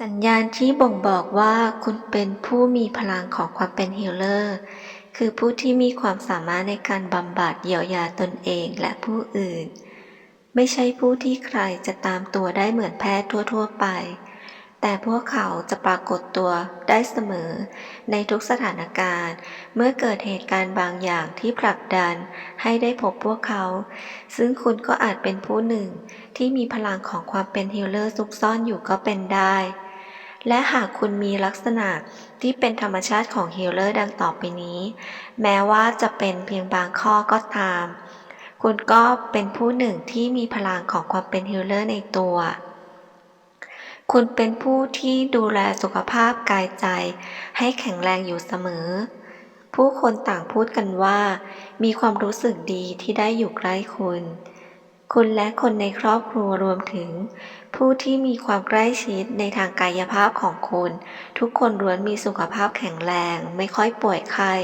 สัญญาณที่บ่งบอกว่าคุณเป็นผู้มีพลังของความเป็นฮีลเลอร์ คือผู้ที่มีความสามารถในการบำบัดเยียวยาตนเองและผู้อื่น ไม่ใช่ผู้ที่ใครจะตามตัวได้เหมือนแพทย์ทั่ว ๆ ไป แต่พวกเขาจะปรากฏตัวได้เสมอ ในทุกสถานการณ์ เมื่อเกิดเหตุการณ์บางอย่างที่ผลักดันให้ได้พบพวกเขา ซึ่งคุณก็อาจเป็นผู้หนึ่งที่มีพลังของความเป็นฮีลเลอร์ซุกซ่อนอยู่ก็เป็นได้ และหากคุณมีลักษณะที่เป็นธรรมชาติของฮีลเลอร์ดังต่อไปนี้ แม้ว่าจะเป็นเพียงบางข้อก็ตาม คุณก็เป็นผู้หนึ่งที่มีพลังของความเป็นฮีลเลอร์ในตัว คุณเป็นผู้ที่ดูแลสุขภาพกายใจ ให้แข็งแรงอยู่เสมอ ผู้คนต่างพูดกันว่า มีความรู้สึกดีที่ได้อยู่ใกล้คุณ คุณและคนในครอบครัวรวมถึง ผู้ที่มีความใกล้ชิดในทางกายภาพของคุณ ทุกคนล้วนมีสุขภาพแข็งแรงไม่ค่อยป่วยไข้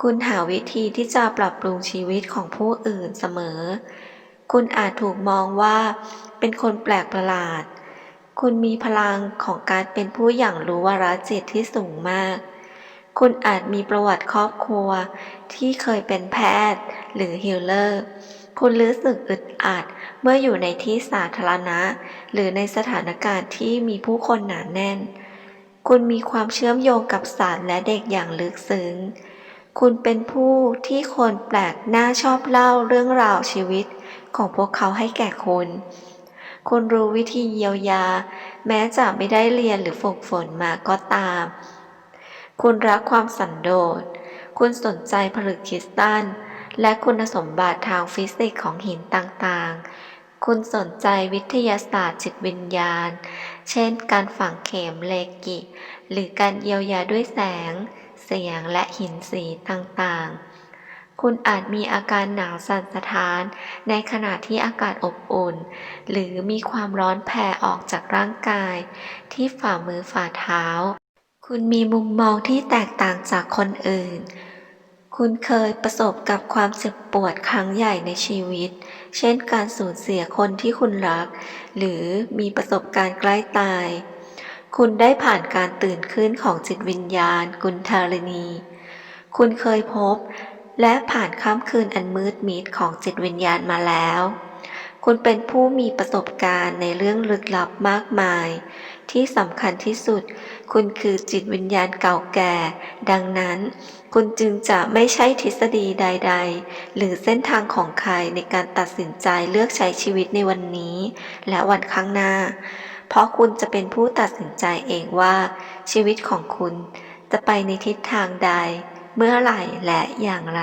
คุณหาวิธีที่จะปรับปรุงชีวิตของผู้อื่นเสมอ คุณอาจถูกมองว่าเป็นคนแปลกประหลาด คุณมีพลังของการเป็นผู้อย่างรู้วาระจิตที่สูงมาก คุณอาจมีประวัติครอบครัวที่เคยเป็นแพทย์หรือฮีลเลอร์ คุณรู้สึกอึดอัดเมื่ออยู่ในที่สาธารณะ หรือในสถานการณ์ที่มีผู้คนหนาแน่น คุณมีความเชื่อมโยงกับสัตว์และเด็กอย่างลึกซึ้ง คุณเป็นผู้ที่คนแปลกหน้าชอบเล่าเรื่องราวชีวิตของพวกเขาให้แก่คุณ คุณรู้วิธีเยียวยา แม้จะไม่ได้เรียนหรือฝึกฝนมาก็ตาม คุณรักความสันโดษ คุณสนใจผลึกคริสตัล และคุณสมบัติทางฟิสิกส์ของหินต่างๆ คุณสนใจวิทยาศาสตร์จิตวิญญาณ เช่น การฝังเข็มเลกิ หรือการเยียวยาด้วยแสง เสียงและหินสีต่างๆคุณอาจมีอาการหนาวสั่นสะท้าน ในขณะที่อากาศอบอุ่น หรือมีความร้อนแผ่ออกจากร่างกาย ที่ฝ่ามือฝ่าเท้า คุณมีมุมมองที่แตกต่างจากคนอื่น คุณเคยประสบกับความเจ็บปวดครั้งใหญ่ในชีวิต เช่นการสูญเสียคนที่คุณรัก หรือมีประสบการณ์ใกล้ตาย คุณได้ผ่านการตื่นขึ้นของจิตวิญญาณ กุณธารณี คุณเคยพบ และผ่านค่ำคืนอันมืดมิดของจิตวิญญาณมาแล้ว คุณเป็นผู้มีประสบการณ์ในเรื่องลึกลับมากมาย ที่สำคัญที่สุด คุณคือจิตวิญญาณเก่าแก่ ดังนั้น คุณจึงจะไม่ใช่ทฤษฎีใด ๆ หรือเส้นทางของใครในการตัดสินใจเลือกใช้ชีวิตในวันนี้ และวันข้างหน้า เพราะคุณจะเป็นผู้ตัดสินใจเองว่า ชีวิตของคุณจะไปในทิศทางใด เมื่อไหร่และอย่างไร